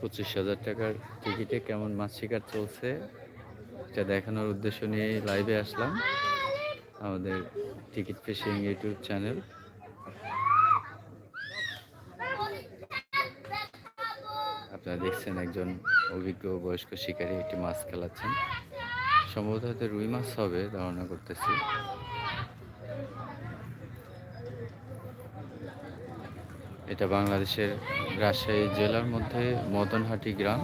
পঁচিশ হাজার টাকার টিকিটে কেমন মাছ শিকার চলছে, এটা দেখানোর উদ্দেশ্য নিয়ে লাইভে আসলাম, আমাদের টিকিট ফিশিং ইউটিউব চ্যানেল। আপনারা দেখছেন একজন অভিজ্ঞ বয়স্ক শিকারী একটি মাছ খেলাচ্ছেন। সম্ভবত হয়তো রুই মাছ হবে ধারণা করতেছি। এটা বাংলাদেশের রাজশাহী জেলার মধ্যে মদনহাটি গ্রাম।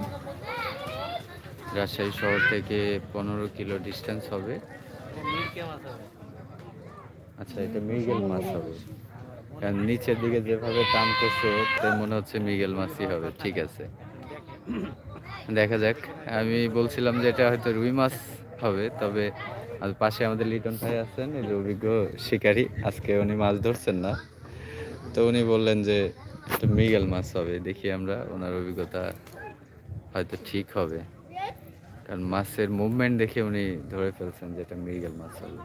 রাজশাহী শহর থেকে পনেরো কিলো ডিস্টেন্স হবে। আচ্ছা এটা মৃগেল মাছ হবে। নিচের দিকে যেভাবে টান করছে তাই মনে হচ্ছে মৃগেল মাছই হবে। ঠিক আছে। দেখা যাক। আমি বলছিলাম যে এটা হয়তো রুই মাছ হবে, তবে পাশে আমাদের লিটন ভাই আছেন, এই যে অভিজ্ঞ শিকারী, আজকে উনি মাছ ধরছেন না। তো উনি বললেন যে এটা মৃগেল মাছ হবে, দেখি আমরা, ওনার অভিজ্ঞতা হয়তো ঠিক হবে। কারণ মাছের মুভমেন্ট দেখে উনি ধরে ফেলছেন যে এটা মৃগেল মাছ হবে।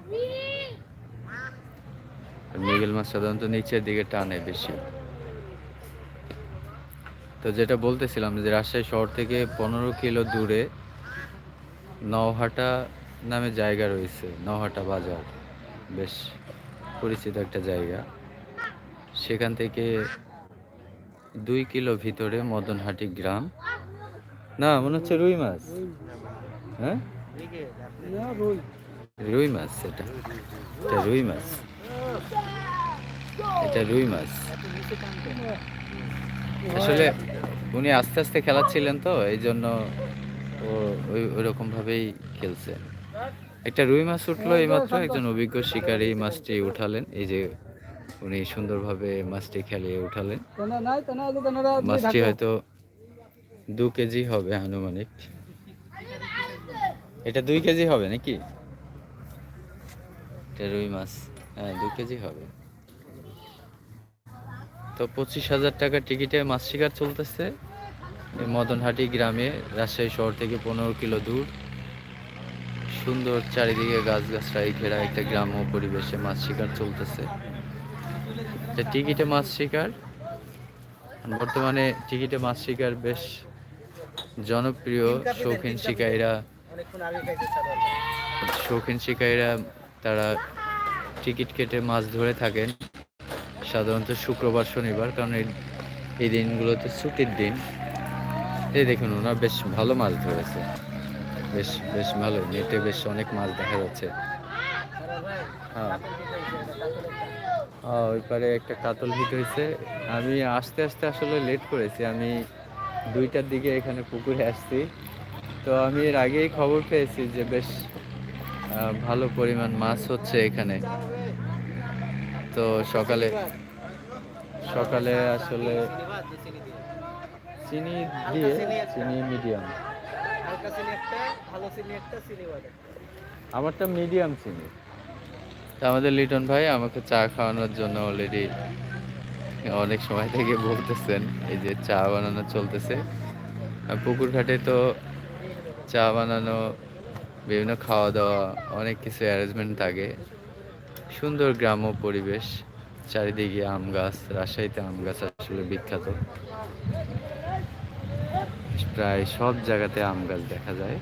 মৃগেল মাছ সাধারণত নিচের দিকে টানে বেশি। তো যেটা বলতেছিলাম যে, রাজশাহী শহর থেকে পনেরো কিলো দূরে নওহাটা নামে জায়গা রয়েছে, নওহাটা বাজার। বেশ পরিচিত একটা জায়গা। সেখান থেকে দুই কিলো ভিতরে মদনহাটি গ্রাম। না, মনে হচ্ছে রুই মাছ। হ্যাঁ? রুই মাছ এটা। এটা রুই মাছ। এটা রুই মাছ। আসলে উনি আস্তে আস্তে খেলাচ্ছিলেন তো এই জন্য ও ওই ওইরকম ভাবেই খেলছে। একটা রুই মাছ উঠল এইমাত্র একজন অভিজ্ঞ শিকারী মাছটি উঠালেন। এই যে উনি সুন্দরভাবে মাছটি খেলিয়ে উঠালেন। মাছটি হয়তো দু কেজি হবে আনুমানিক। এটা দুই কেজি হবে নাকি? এটা রুই মাছ। হ্যাঁ দু কেজি হবে। তো পঁচিশ হাজার টাকার টিকিটে মাছ শিকার চলতেছে। এই মদনহাটি গ্রামে রাজশাহী শহর থেকে পনেরো কিলো দূর। সুন্দর চারিদিকে গাছ গাছগাছরাই ঘেরা একটা গ্রাম্য পরিবেশে মাছ শিকার চলতেছে। টিকিটে মাছ শিকার। বর্তমানে টিকিটে মাছ শিকার বেশ জনপ্রিয় শৌখিন শিকারীরা। শৌখিন শিকারীরা তারা টিকিট কেটে মাছ ধরে থাকেন। সাধারণত শুক্রবার, শনিবার, কারণ এই দিনগুলোতে ছুটির দিন। এই দেখুন, ওনার বেশ ভালো মাছ ধরেছে। বেশ বেশ ভালো, নেটে বেশ অনেক মাছ দেখা যাচ্ছে। হ্যাঁ। ওই পারে একটা কাতল হিট হয়েছে। আমি আস্তে আস্তে আসলে লেট করেছি। আমি দুইটার দিকে এখানে পুকুরে আসছি। তো আমি এর আগেই খবর পেয়েছি যে বেশ ভালো পরিমাণ মাছ হচ্ছে এখানে। তো সকালে সকালে আসলে চিনি দিয়ে চিনি মিডিয়াম হালকা চিনি একটা ভালো চিনি একটা চিনি বাদাম আমারটা মিডিয়াম চিনি। তা আমাদের লিটন ভাই আমাকে চা খাওয়ানোর জন্য অলরেডি অনেক সময় থেকে বলতেছেন এই যে চা বানানো চলতেছে। আর পুকুর ঘাটে তো চা বানানো বিভিন্ন খাওয়া দাওয়া অনেক কিছু অ্যারেঞ্জমেন্ট থাকে। সুন্দর গ্রাম্য পরিবেশ চারিদিকে আম গাছ রাজশাহীতে আম গাছ আসলে বিখ্যাত। প্রায় সব জায়গাতে আম গাছ দেখা যায়।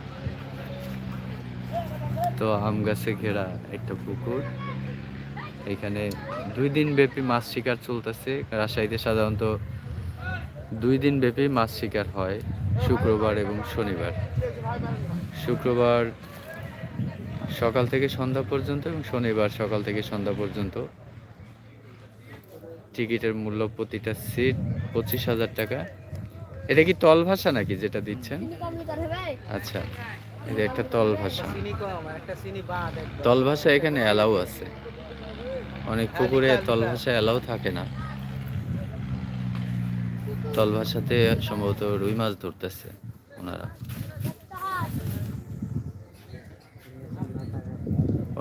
তো আম গাছে ঘেরা একটা পুকুর। এখানে দুই দিন ব্যাপী মাছ শিকার চলতেছে। রাজশাহীতে সাধারণত দুই দিন ব্যাপী মাছ শিকার হয় শুক্রবার এবং শনিবার। শুক্রবার সকাল থেকে সন্ধ্যা পর্যন্ত এবং শনিবার সকাল থেকে সন্ধ্যা পর্যন্ত। টিকিটের মূল্য প্রতিটা সিট পঁচিশ হাজার টাকা। এটা কি তল ভাষা নাকি যেটা দিচ্ছেন? আচ্ছা এটা একটা তল ভাষা। তল ভাষা এখানে অ্যালাউ আছে। অনেক পুকুরে তল ভাষা অ্যালাউ থাকে না। তল ভাষাতে সম্ভবত রুই মাছ ধরতেছে ওনারা।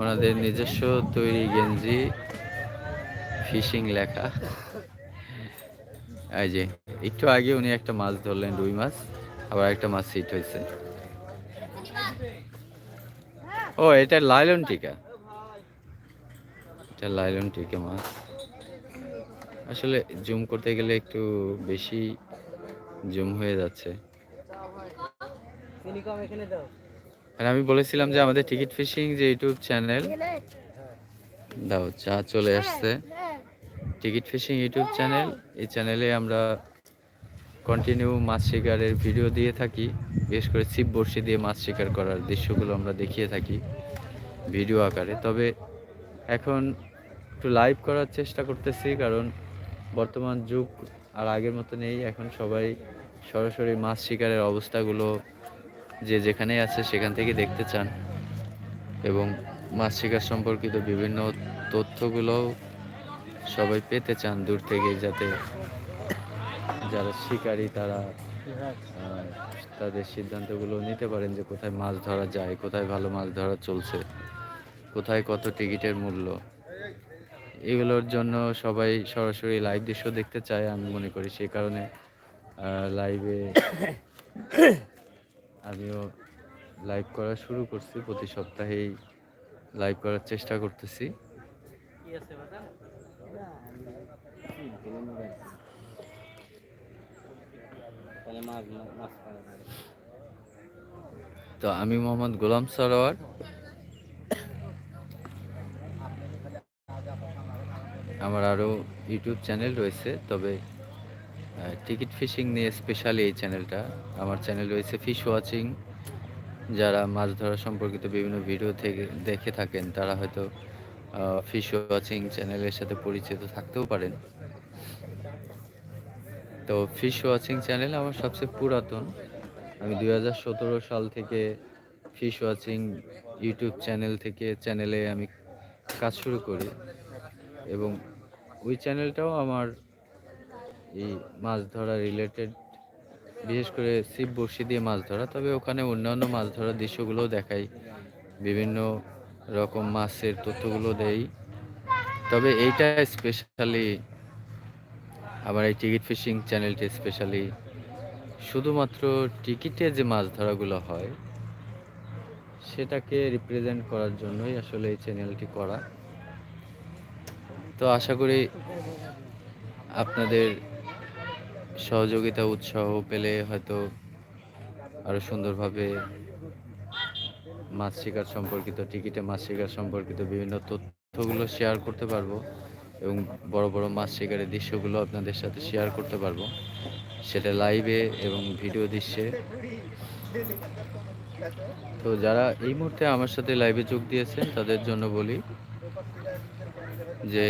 ওনাদের নিজস্ব তৈরি গেঞ্জি ফিশিং লেখা। এই যে, একটু আগে উনি একটা মাছ ধরলেন, রুই মাছ, আবার একটা মাছ সিট হয়েছে। ও, এটা লাইলন টিকা। এটা লাইলন টিকে মাছ। আসলে জুম করতে গেলে একটু বেশি জুম হয়ে যাচ্ছে। আর আমি বলেছিলাম যে আমাদের টিকিট ফিশিং যে ইউটিউব চ্যানেল, দাও চা চলে আসছে। Ticket fishing YouTube channel. এই চ্যানেলে আমরা কন্টিনিউ মাছ শিকারের ভিডিও দিয়ে থাকি, বিশেষ করে ছিপ বড়শি দিয়ে মাছ শিকার করার দৃশ্যগুলো আমরা দেখিয়ে থাকি ভিডিও আকারে। তবে এখন একটু লাইভ করার চেষ্টা করতেছি, কারণ বর্তমান যুগ আর আগের মতো নেই। এখন সবাই সরাসরি মাছ শিকারের অবস্থাগুলো যে যেখানেই আছে সেখান থেকে দেখতে চান এবং মাছ শিকার সম্পর্কিত বিভিন্ন তথ্যগুলো সবাই পেতে চান দূর থেকে যাতে যারা শিকারী তারা তাদের সিদ্ধান্তগুলো নিতে পারেন যে কোথায় মাছ ধরা যায়, কোথায় ভালো মাছ ধরা চলছে, কোথায় কত টিকিটের মূল্য। এগুলোর জন্য সবাই সরাসরি লাইভ দৃশ্য দেখতে চায় আমি মনে করি। সেই কারণে লাইভে আমিও লাইভ করা শুরু করছি। প্রতি সপ্তাহেই লাইভ করার চেষ্টা করতেছি। তো আমি মোহাম্মদ গোলাম সরোয়ার। আমার আরও ইউটিউব চ্যানেল রয়েছে, তবে টিকিট ফিশিং নিয়ে স্পেশালি এই চ্যানেলটা। আমার চ্যানেল রয়েছে ফিশ ওয়াচিং যারা মাছ ধরা সম্পর্কিত বিভিন্ন ভিডিও থেকে, দেখে থাকেন, তারা হয়তো ফিশ ওয়াচিং চ্যানেলের সাথে পরিচিত থাকতেও পারেন। তো ফিশ ওয়াচিং চ্যানেল আমার সবচেয়ে পুরাতন। আমি দু হাজার সতেরো সাল থেকে ফিশ ওয়াচিং ইউটিউব চ্যানেল থেকে চ্যানেলে আমি কাজ শুরু করি। এবং ওই চ্যানেলটাও আমার এই মাছ ধরা রিলেটেড বিশেষ করে ছিপ, বড়শি দিয়ে মাছ ধরা, তবে ওখানে অন্যান্য মাছ ধরার দৃশ্যগুলোও দেখাই। বিভিন্ন রকম মাছের তথ্যগুলো দেই। তবে এইটা স্পেশালি আমার এই টিকিট ফিশিং চ্যানেলটি স্পেশালি শুধুমাত্র টিকিটে যে মাছ ধরাগুলো হয়, সেটাকে রিপ্রেজেন্ট করার জন্যই আসলে এই চ্যানেলটি করা। তো আশা করি আপনাদের সহযোগিতা, উৎসাহ পেলে হয়তো আরও সুন্দরভাবে মাছ শিকার সম্পর্কিত, টিকিটে মাছ শিকার সম্পর্কিত বিভিন্ন তথ্যগুলো শেয়ার করতে পারব। এবং বড় বড় মাছ শিকারের দৃশ্যগুলো আপনাদের সাথে শেয়ার করতে পারব। সেটা লাইভে এবং ভিডিও দৃশ্যে। তো যারা এই মুহূর্তে আমার সাথে লাইভে যোগ দিয়েছেন, তাদের জন্য বলি যে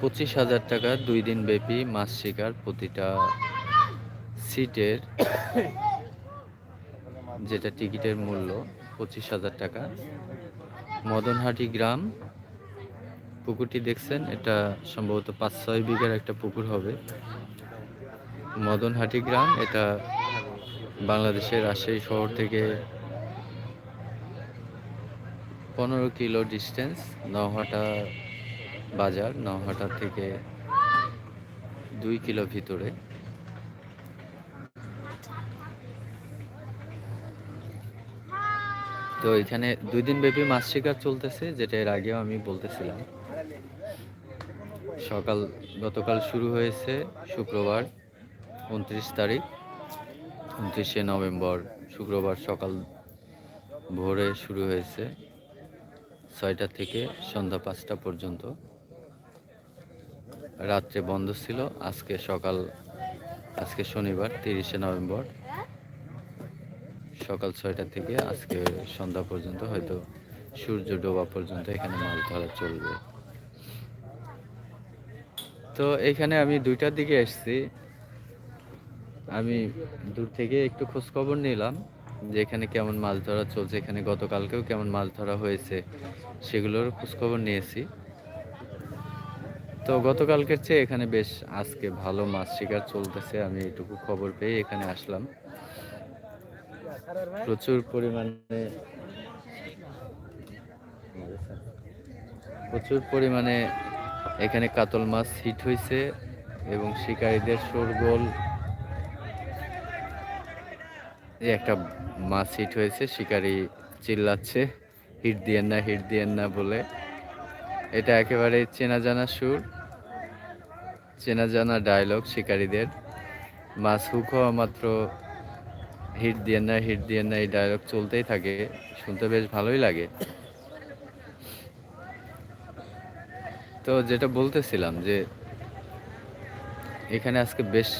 পঁচিশ হাজার টাকা দুই দিন ব্যাপী মাছ শিকার প্রতিটা সিটের যেটা টিকিটের মূল্য পঁচিশ হাজার টাকা। মদনহাটি গ্রাম পুকুরটি দেখছেন, এটা সম্ভবত পাঁচ ছয় বিঘার একটা পুকুর হবে। মদনহাটি গ্রাম, এটা বাংলাদেশের রাজশাহী শহর থেকে পনেরো কিলো ডিস্টেন্স নহাটা বাজার নহাটা থেকে দুই কিলো ভিতরে। তো এখানে দুই দিন ব্যাপী মাছ শিকার চলতেছে, যেটা এর আগেও আমি বলতেছিলাম। সকাল গতকাল শুরু হয়েছে শুক্রবার উনত্রিশ তারিখ। উনত্রিশে নভেম্বর শুক্রবার সকাল ভোরে শুরু হয়েছে ছয়টা থেকে সন্ধ্যা পাঁচটা পর্যন্ত। রাত্রে বন্ধ ছিল, আজকে সকাল, আজকে শনিবার, তিরিশে নভেম্বর। সকাল ছয়টা থেকে আজকে সন্ধ্যা পর্যন্ত হয়তো সূর্য ডোবা পর্যন্ত এখানে মাছ ধরা চলবে। তো এখানে আমি দুইটার দিকে এসেছি। আমি দূর থেকে একটু খোঁজখবর নিলাম যে এখানে কেমন মাছ ধরা চলছে, এখানে গতকালকেও কেমন মাছ ধরা হয়েছে, সেগুলোর খোঁজখবর নিয়েছি। তো গতকালকের চেয়ে এখানে বেশ আজকে ভালো মাছ শিকার চলতেছে, আমি এটুকু খবর পেয়ে এখানে আসলাম। প্রচুর পরিমাণে প্রচুর পরিমাণে এখানে কাতল মাছ হিট হয়েছে এবং শিকারীদের শোরগোল। একটা মাছ হিট হয়েছে, শিকারি চিল্লাচ্ছে হিট দিয়েন না হিট দিয়েন না বলে। এটা একেবারে চেনা জানা সুর, চেনা জানা ডায়লগ শিকারীদের। মাছ হুক হওয়া মাত্র হিট দিয়ে না হিট দিয়ে না, এই ডায়লগ চলতেই থাকে। শুনতে বেশ ভালোই লাগে। তো যেটা বলতেছিলাম যে এখানে আজকে বেশ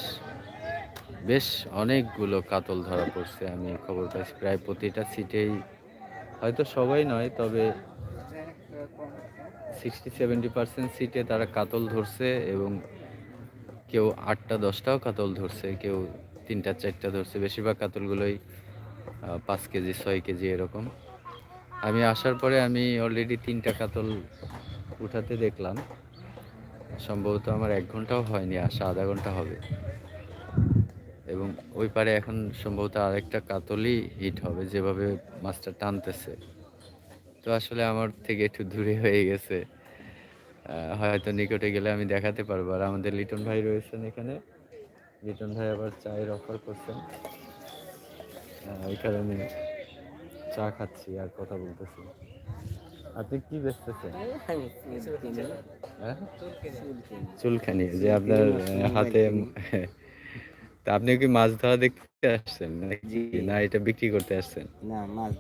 বেশ অনেকগুলো কাতল ধরা পড়ছে, আমি খবর পাইছি। প্রায় প্রতিটা সিটেই হয়তো সবাই নয়, তবে সিক্সটি সেভেন্টি পার্সেন্ট সিটে তারা কাতল ধরছে এবং কেউ আটটা, দশটাও কাতল ধরছে, কেউ তিনটা, চারটা ধরছে। বেশিরভাগ কাতলগুলোই পাঁচ কেজি, ছয় কেজি এরকম। আমি আসার পরে আমি অলরেডি তিনটা কাতল উঠাতে দেখলাম, সম্ভবত আমার এক ঘন্টাও হয়নি, আসা আধা ঘণ্টা হবে। এবং ওই পারে এখন সম্ভবত আরেকটা কাতলি হিট হবে, যেভাবে মাছটা টানতেছে। তো আসলে আমার থেকে একটু দূরে হয়ে গেছে। হয়তো নিকটে গেলে আমি দেখাতে পারব। আর আমাদের লিটন ভাই রয়েছেন এখানে। লিটন ভাই আবার চায়ের অফার করছেন। এই কারণে চা খাচ্ছি, আর কথা বলতেছি আপনি কি বেচতেছেন? হ্যাঁ? চুলখানি যে আপনার হাতে তা আপনি কি মাছ ধরা দেখতে আসছেন। না এটা বিক্রি করতে আসছেন? না মাছ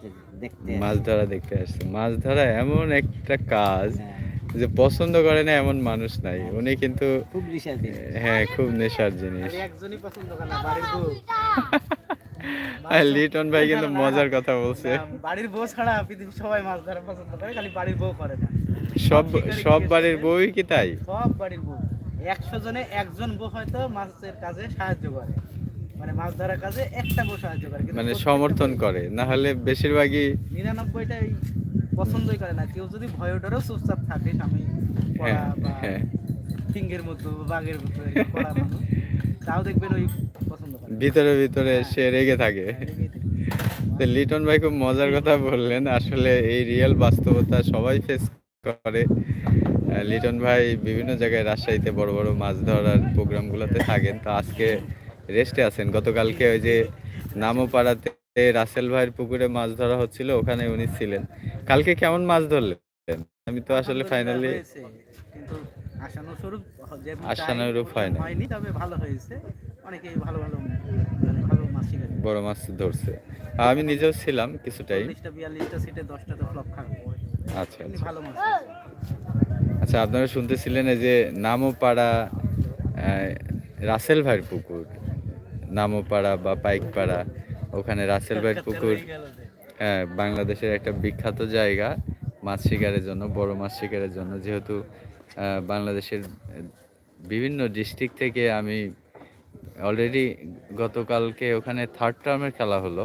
দেখতে মাছ ধরা দেখতে আসছেন। মাছ ধরা এমন একটা কাজ হ্যাঁ, যে পছন্দ করে না এমন মানুষ নাই। উনি কিন্তু খুব বিশাল দিন হ্যাঁ খুব নেশার জিনিস। একজনই পছন্দ করে না বাড়ির লিটন ভাই কিন্তু মজার কথা বলছে। বাড়ির বউ ছাড়া পৃথিবীর সবাই মাছ ধরা পছন্দ করে খালি বাড়ির বউ করে না। সব সব বাড়ির বই কি তাই? সব বাড়ির বউ। একশো জনে একজন বউ হয়তো মাছের কাজে সাহায্য করে। মানে মাছ ধরার কাজে একটা বউ সাহায্য করে মানে সমর্থন করে না হলে বেশিরভাগই নিরানব্বইটাই পছন্দই করে না। কেউ যদি ভয় ডরেও চুপচাপ থাকে স্বামী হ্যাঁ বা হ্যাঁ। সিংহের মতো বাঘের মতো তাও দেখবেন ওই ভিতরে ভিতরে সে রেগে থাকে। তো লিটন ভাই খুব মজার কথা বললেন আসলে এই রিয়েল বাস্তবতা সবাই ফেস করে। লিটন ভাই বিভিন্ন জায়গায় রাজশাহীতে বড় বড় মাছ ধরার প্রোগ্রামগুলোতে থাকেন। তো আজকে রেস্টে আছেন। গতকালকে ওই যে নামোপাড়াতে রাসেল ভাইয়ের পুকুরে মাছ ধরা হচ্ছিল ওখানে উনি ছিলেন। কালকে কেমন মাছ ধরলেন? আমি তো আসলে ফাইনালি আশানুরূপ আশানুরূপ হয় না। হয়নি তবে ভালো হয়েছে। অনেকেই ভালো ভালো মানে ভালো মাছ শিখেছে। বড় মাছ ধরছে। আমি নিজেও ছিলাম কিছুটাই। চল্লিশটা বিয়াল্লিশটা সিটে দশটা তো ফ্লপ খাবে। আচ্ছা আচ্ছা। ভালো মাছ আচ্ছা আপনারা শুনতেছিলেন এই যে নামোপাড়া রাসেল ভাইয়ের পুকুর। নামোপাড়া বা পাইকপাড়া ওখানে রাসেল ভাইয়ের পুকুর। হয়ে বাংলাদেশের একটা বিখ্যাত জায়গা মাছ শিকারের জন্য বড় মাছ শিকারের জন্য। যেহেতু বাংলাদেশের বিভিন্ন ডিস্ট্রিক্ট থেকে আমি অলরেডি গতকালকে ওখানে থার্ড টার্মের খেলা হলো।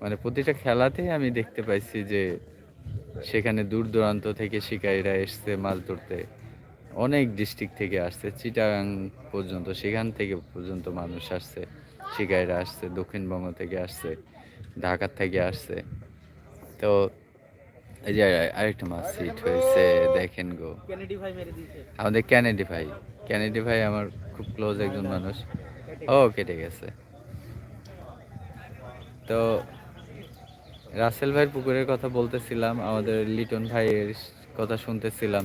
মানে প্রতিটা খেলাতেই আমি দেখতে পাইছি যে সেখানে দূর দূরান্ত থেকে শিকারীরা এসছে মাছ ধরতে। অনেক ডিস্ট্রিক্ট থেকে আসছে চিটাগাং পর্যন্ত, সেখান থেকে পর্যন্ত মানুষ আসছে, শিকারীরা আসছে, দক্ষিণবঙ্গ থেকে আসছে ঢাকার থেকে আসছে। তো এই যে আরেকটা মাছ সিট হয়েছে দেখেন গো। ভাই আমাদের ক্যানেডি ভাই। ক্যানেডি ভাই আমার খুব ক্লোজ একজন মানুষ। ও কেটে গেছে। তো রাসেল ভাইয়ের পুকুরের কথা বলতেছিলাম আমাদের লিটন ভাইয়ের কথা শুনতেছিলাম।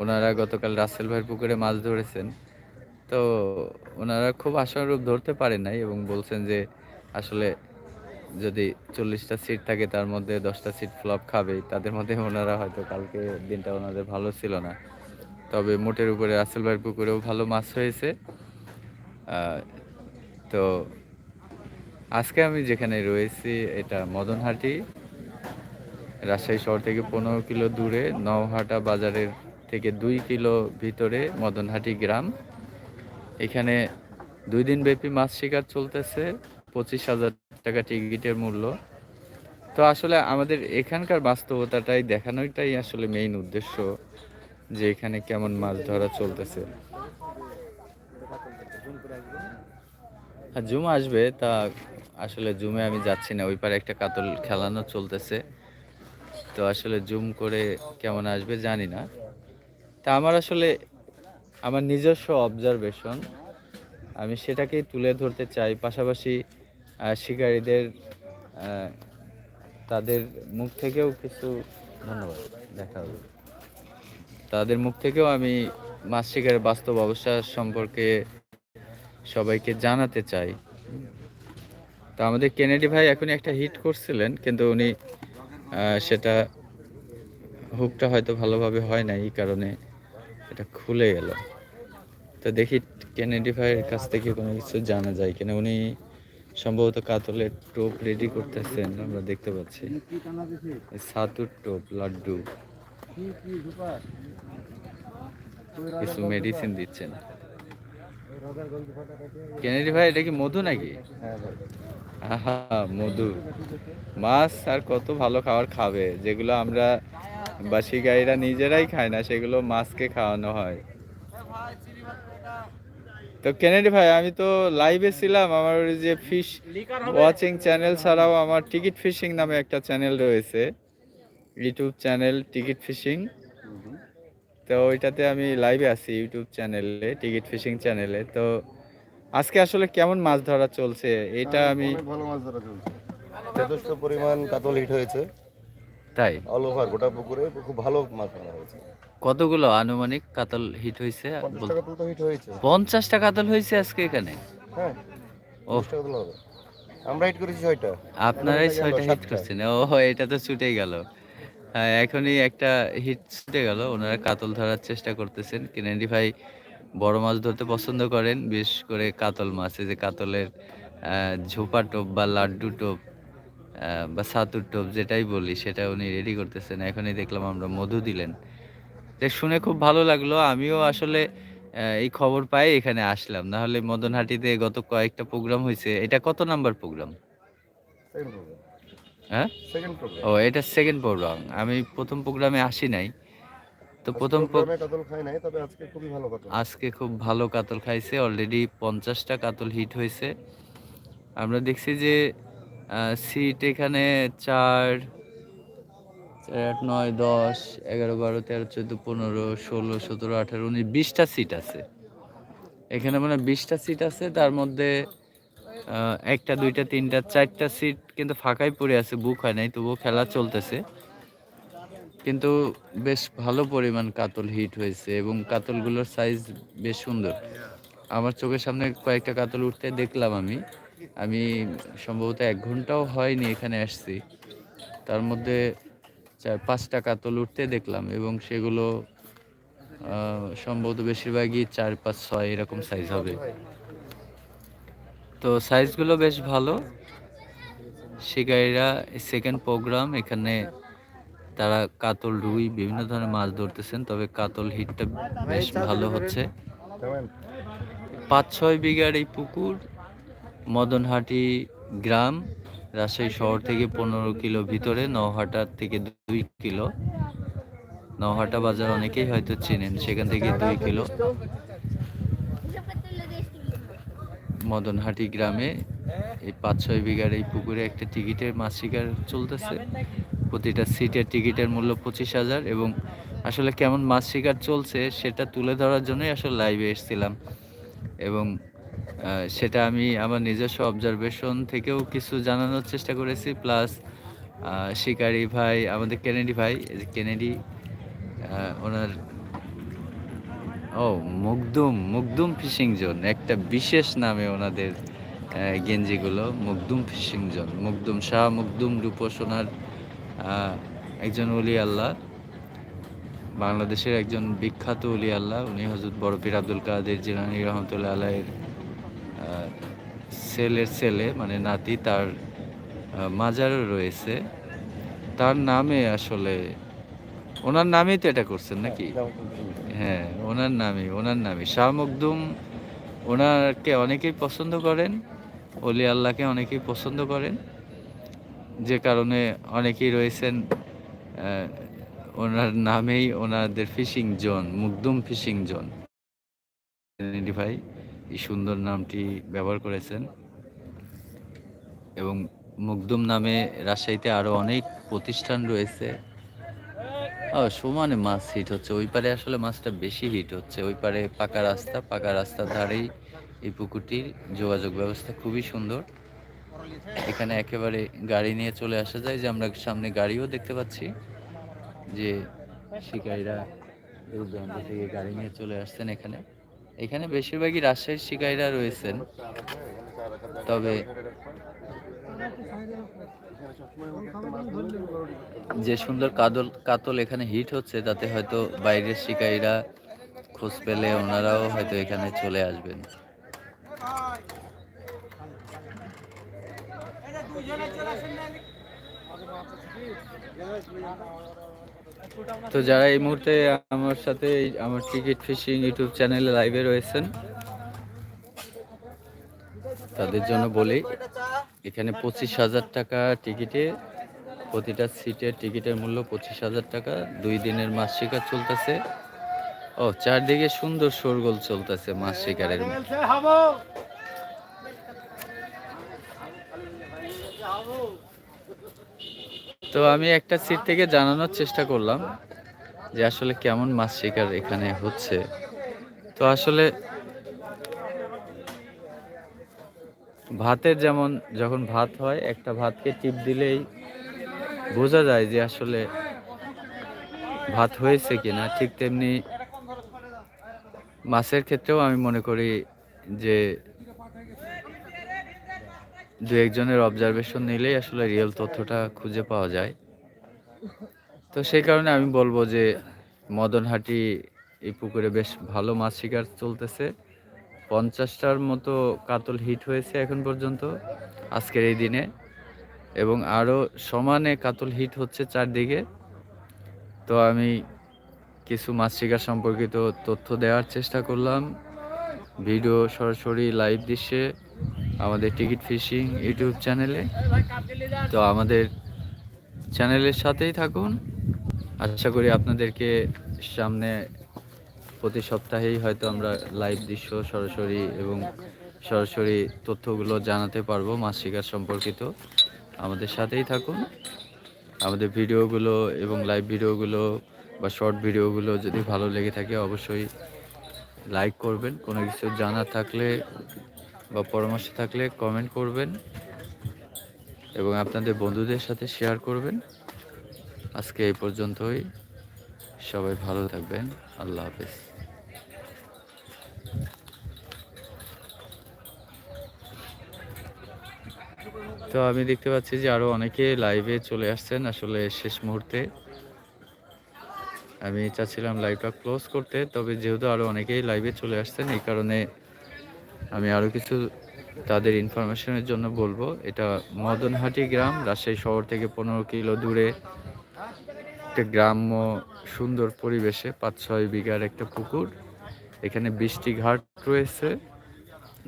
ওনারা গতকাল রাসেল ভাইয়ের পুকুরে মাছ ধরেছেন। তো ওনারা খুব আশানুরূপ ধরতে পারেন নাই এবং বলছেন যে আসলে যদি চল্লিশটা সিট থাকে, তার মধ্যে দশটা সিট ফ্লপ খাবে তাদের মধ্যে ওনারা হয়তো কালকে দিনটা ওনাদের ভালো ছিল না। তবে মোটের উপরে রাসেল ভাইয়ের পুকুরেও ভালো মাছ হয়েছে। তো আজকে আমি যেখানে রয়েছি, এটা মদনহাটি, রাজশাহী শহর থেকে পনেরো কিলো দূরে, নওহাটা বাজারের থেকে দুই কিলো ভিতরে মদনহাটি গ্রাম। এখানে দুই দিন ব্যাপী মাছ শিকার চলতেছে, পঁচিশ হাজার টাকা টিকিটের মূল্য। তো আসলে আমাদের এখানকার বাস্তবতাটাই দেখানোটাই আসলে মেইন উদ্দেশ্য, যে এখানে কেমন মাছ ধরা চলতেছে। হ্যাঁ জুম আসবে, তা আসলে জুমে আমি যাচ্ছি না ওই পারে একটা কাতল খেলানো চলতেছে। তো আসলে জুম করে কেমন আসবে জানি না। তা আমার আসলে, আমার নিজস্ব অবজারভেশন আমি সেটাকেই তুলে ধরতে চাই। পাশাপাশি শিকারীদের তাদের মুখ থেকেও কিছু ধন্যবাদ, দেখা হবে। তাদের মুখ থেকেও আমি মাছ শিকারের বাস্তব অবস্থা সম্পর্কে সবাইকে জানাতে চাই। তো আমাদের কেনেডি ভাই এখনই একটা হিট করছিলেন, কিন্তু উনি সেটা হুকটা হয়তো ভালোভাবে হয় না এই কারণে এটা খুলে গেল। তো দেখি কেনেডি ভাইয়ের কাছ থেকে কোনো কিছু জানা যায় কিনা। উনি সম্ভবত কাতলের টোপ রেডি করতেছেন, আমরা দেখতে পাচ্ছি। ছাতুর টোপ, লাড্ডু। কিছু মেডিসিন দিচ্ছেন। কেনেডি ভাই, এটা কি মধু নাকি? আহা, মধু। মাছ আর কত ভালো খাবার খাবে, যেগুলো আমরা বাসি গাইরা নিজেরাই খায় না, সেগুলো মাছকে খাওয়ানো হয়। তো কেনেডি ভাই আমি তো লাইভে ছিলাম আমার ওই যে ফিশ ওয়াচিং চ্যানেল ছাড়াও আমার টিকিট ফিশিং নামে একটা চ্যানেল রয়েছে ইউটিউব চ্যানেল টিকিট ফিশিং তো ওইটাতে আমি লাইভে আছি ইউটিউব চ্যানেলে টিকিট ফিশিং চ্যানেলে তো আজকে আসলে কেমন মাছ ধরা চলছে এটা আমি ভালো মাছ ধরা চলছে। যথেষ্ট পরিমাণ কাতল হিট হয়েছে। তাই? অল ওভার গোটা পুকুরে খুব ভালো মাছ ধরা হয়েছে। কতগুলো আনুমানিক কাতল হিট হয়েছে। পঞ্চাশটা কাতল হয়েছে আজকে এখানে? হ্যাঁ ও। আমরা হিট করেছি ছয়টা। আপনারাই ছয়টা হিট করছেন। ও এটা তো ছুটে গেল। হ্যাঁ এখনই একটা হিট ছুটে গেল। ওনারা কাতল ধরার চেষ্টা করতেছেন। কেনেডি ভাই বড় মাছ ধরতে পছন্দ করেন বিশেষ করে কাতল মাছ। এই যে কাতলের ঝোপা টোপ বা লাড্ডু টোপ বা ছাতুর টোপ যেটাই বলি সেটা উনি রেডি করতেছেন। এখনই দেখলাম আমরা মধু দিলেন। যে শুনে খুব ভালো লাগল। আমিও আসলে এই খবর পাই এখানে আসলাম। না হলে মদনহাটিতে গত কয়েকটা প্রোগ্রাম হয়েছে এটা কত নাম্বার প্রোগ্রাম সেকেন্ড প্রোগ্রাম হ্যাঁ? সেকেন্ড ও এটা সেকেন্ড প্রোগ্রাম আমি প্রথম প্রোগ্রামে আসি নাই। তো প্রথম কাতল খাই নাই তবে আজকে খুবই ভালো কাতল। আজকে খুব ভালো কাতল খাইছে। অলরেডি পঞ্চাশটা কাতল হিট হয়েছে আমরা দেখছি যে সিট এখানে চার আট নয়, দশ, এগারো, বারো, তেরো, চোদ্দ, পনেরো, ষোলো, সতেরো, আঠারো, উনিশ, বিশটা সিট আছে। এখানে মানে বিশটা সিট আছে, তার মধ্যে একটা, দুইটা, তিনটা, চারটা সিট কিন্তু ফাঁকাই পড়ে আছে বুক হয় নাই, তবুও খেলা চলতেছে। কিন্তু বেশ ভালো পরিমাণ কাতল হিট হয়েছে এবং কাতলগুলোর সাইজ বেশ সুন্দর। আমার চোখের সামনে কয়েকটা কাতল উঠতে দেখলাম আমি। আমি সম্ভবত এক ঘন্টাও হয়নি এখানে আসছি। তার মধ্যে চার পাঁচটা কাতল উঠতে দেখলাম এবং সেগুলো সম্ভবত বেশিরভাগই চার, পাঁচ, ছয় এরকম সাইজ হবে। তো সাইজগুলো বেশ ভালো। শিকারীরা সেকেন্ড প্রোগ্রাম এখানে তারা কাতল, রুই, বিভিন্ন ধরনের মাছ ধরতেছেন, তবে কাতল হিটটা বেশ ভালো হচ্ছে। পাঁচ, ছয় বিঘার এই পুকুর, মদনহাটি গ্রাম রাজশাহী শহর থেকে পনেরো কিলো ভিতরে নওহাটার থেকে দুই কিলো। নহাটা বাজার অনেকেই হয়তো চেনেন, সেখান থেকে দুই কিলো। মদনহাটি গ্রামে এই পাঁচ ছয় বিঘার এই পুকুরে একটা টিকিটের মাছ শিকার চলতেছে। প্রতিটা সিটের টিকিটের মূল্য পঁচিশ হাজার এবং আসলে কেমন মাছ শিকার চলছে সেটা তুলে ধরার জন্যই আসলে লাইভে এসেছিলাম। এবং সেটা আমি আমার নিজস্ব অবজারভেশন থেকেও কিছু জানানোর চেষ্টা করেছি। প্লাস শিকারি ভাই আমাদের কেনেডি ভাই কেনেডি ওনার ও মুগদুম মুগদুম ফিশিং জোন একটা বিশেষ নামে ওনাদের গেঞ্জিগুলো মুগদুম ফিশিং জোন মুগদুম শাহ মুগদুম রূপসোনার একজন অলি আল্লাহ বাংলাদেশের একজন বিখ্যাত অলি আল্লাহ উনি হজরত বড়পীর আব্দুল কাদের জিলানি রহমতুল্লাহ আলাহের আহ, ছেলের ছেলে মানে নাতি তার মাজারও রয়েছে। তার নামে আসলে ওনার নামেই তো এটা করছেন নাকি? হ্যাঁ ওনার নামে ওনার নামে। শাহ মখদুম ওনাকে অনেকেই পছন্দ করেন অলি আল্লাহকে অনেকেই পছন্দ করেন। যে কারণে অনেকেই রয়েছেন ওনার নামেই ওনাদের fishing zone Makhdum fishing zone. ভাই? এই সুন্দর নামটি ব্যবহার করেছেন। এবং মুগদুম নামে রাজশাহীতে আরও অনেক প্রতিষ্ঠান রয়েছে। সমানে মাছ হিট হচ্ছে। ওই পারে আসলে মাছটা বেশি হিট হচ্ছে। ওই পারে পাকা রাস্তা, পাকা রাস্তার ধারেই এই পুকুরটির যোগাযোগ ব্যবস্থা খুবই সুন্দর। এখানে একেবারে গাড়ি নিয়ে চলে আসা যায় যে আমরা সামনে গাড়িও দেখতে পাচ্ছি। যে শিকারীরা থেকে গাড়ি নিয়ে চলে আসছেন এখানে। এখানে বেশিরভাগই রাজশাহীর শিকারীরা রয়েছেন। তবে যে সুন্দর কাদল, কাতল এখানে হিট হচ্ছে, তাতে হয়তো বাইরের শিকারীরা খোঁজ পেলে ওনারাও হয়তো এখানে চলে আসবেন। তো যারা এই মুহূর্তে আমার সাথে আমার টিকিট ফিশিং ইউটিউব চ্যানেলে লাইভে রয়েছেন, তাদের জন্য বলি, এখানে পঁচিশ হাজার টাকা টিকিটে প্রতিটা সিটের টিকিটের মূল্য পঁচিশ হাজার টাকা। দুই দিনের মাছ শিকার চলতেছে। ও, চারদিকে সুন্দর শোরগোল চলতেছে মাছ শিকারের। তো আমি একটা সিট থেকে জানানোর চেষ্টা করলাম যে আসলে কেমন মাছ শিকার এখানে হচ্ছে। তো আসলে ভাতের যেমন, যখন ভাত হয়, একটা ভাতকে টিপ দিলেই বোঝা যায় যে আসলে ভাত হয়েছে কিনা। ঠিক তেমনি মাছের ক্ষেত্রেও আমি মনে করি যে দু একজনের অবজারভেশন নিলেই আসলে রিয়েল তথ্যটা খুঁজে পাওয়া যায়। তো সেই কারণে আমি বলব যে, মদনহাটি এই পুকুরে বেশ ভালো মাছ শিকার চলতেছে। পঞ্চাশটার মতো কাতল হিট হয়েছে এখন পর্যন্ত, আজকের এই দিনে। এবং আরও সমানে কাতল হিট হচ্ছে চারদিকে। তো আমি কিছু মাছ শিকার সম্পর্কিত তথ্য দেওয়ার চেষ্টা করলাম। ভিডিও সরাসরি লাইভ দৃশ্যে আমাদের টিকিট ফিশিং ইউটিউব চ্যানেলে। তো আমাদের চ্যানেলের সাথেই থাকুন। আশা করি আপনাদেরকে সামনে প্রতি সপ্তাহেই হয়তো আমরা লাইভ দৃশ্য, সরাসরি এবং সরাসরি তথ্যগুলো জানাতে পারব মাছ শিকার সম্পর্কিত। আমাদের সাথেই থাকুন। আমাদের ভিডিওগুলো এবং লাইভ ভিডিওগুলো বা শর্ট ভিডিওগুলো যদি ভালো লেগে থাকে অবশ্যই লাইক করবেন। কোনো কিছু জানা থাকলে বা পরামর্শ থাকলে কমেন্ট করবেন এবং আপনাদের বন্ধুদের সাথে শেয়ার করবেন। আজকে এই পর্যন্তই। সবাই ভালো থাকবেন। আল্লাহ হাফেজ। তো আমি দেখতে পাচ্ছি যে আরও অনেকে লাইভে চলে আসছেন আসলে শেষ মুহূর্তে। আমি চাচ্ছিলাম লাইভটা ক্লোজ করতে, তবে যেহেতু আরও অনেকেই লাইভে চলে আসছেন, এই কারণে আমি আরও কিছু তাদের ইনফরমেশনের জন্য বলব। এটা মদনহাটি গ্রাম, রাজশাহী শহর থেকে পনেরো কিলো দূরে। একটা গ্রাম্য সুন্দর পরিবেশে পাঁচ ছয় বিঘার একটা পুকুর। এখানে বৃষ্টি ঘাট রয়েছে।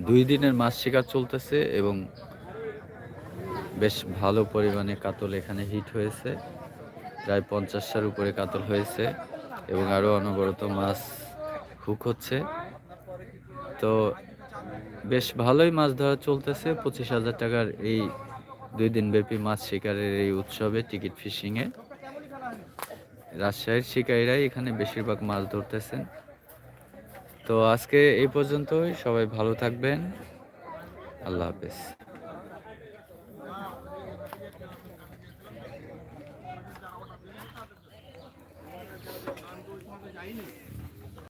দুই দিনের মাছ শিকার চলতেছে এবং বেশ ভালো পরিমাণে কাতল এখানে হিট হয়েছে। প্রায় পঞ্চাশটার উপরে কাতল হয়েছে এবং আরও অনবরত মাছ হুক হচ্ছে। তো বেশ ভালোই মাছ ধরা চলতেছে। পঁচিশ হাজার টাকার এই দুই দিন ব্যাপী মাছ শিকারের এই উৎসবে টিকিট ফিশিংয়ে রাজশাহীর শিকারীরাই এখানে বেশিরভাগ মাছ ধরতেছেন। তো আজকে এই পর্যন্তই। সবাই ভালো থাকবেন। আল্লাহ হাফেজ।